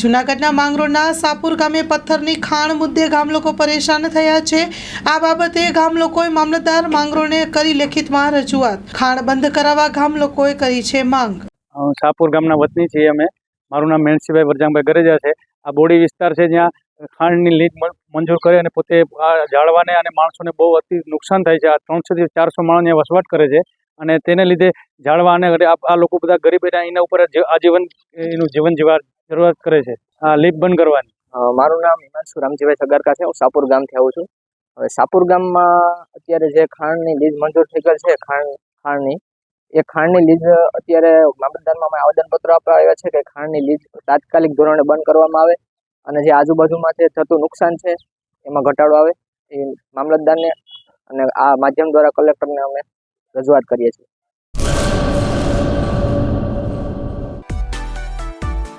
જૂનાગઢના માંગરોળના સાપુર ગામે પથ્થરની ખાણ મુદ્દે ગામ લોકો પરેશાન થયા છે. આ બાબતે ગામ લોકોએ મામલતદાર માંગરોળને કરી લેખિતમાં રજૂઆત. ખાણ બંધ કરાવવા ગામ લોકોએ કરી છે માંગ. સાપુર ગામના વતની છીએ અમે. મારું નામ મેણસીભાઈ વરજાંગભાઈ ગરેજા છે. આ બોડી વિસ્તાર છે જ્યાં ખાંડની લીજ મંજૂર કરે અને પોતે આ જાળવાને અને માણસોને બહુ અતિ નુકસાન થાય છે. આ ત્રણસોથી ચારસો માણસ વસવાટ કરે છે અને તેને લીધે જાળવાને અને આ લોકો બધા ગરીબ એના ઉપર આજીવન એનું જીવન જીવા જરૂરત કરે છે. આ લીપ બંધ કરવાની. મારું નામ હિમાંશુ રામજીભાઈ સગારકા છે. હું સાપુર ગામથી આવું છું. હવે સાપુર ગામમાં અત્યારે જે ખાંડની લીઝ મંજૂર થઈ છે ખાંડ ખાંડની એ ખાંડની લીઝ અત્યારે મામલતદારમાં અમે આવેદનપત્રો આપવા આવ્યા છે કે ખાંડની લીઝ તાત્કાલિક ધોરણે બંધ કરવામાં આવે અને જે આજુબાજુમાં જે થતું નુકસાન છે, એમાં ઘટાડો આવે. એ મામલતદારને અને આ માધ્યમ દ્વારા કલેક્ટરને અમે રજૂઆત કરીએ છીએ.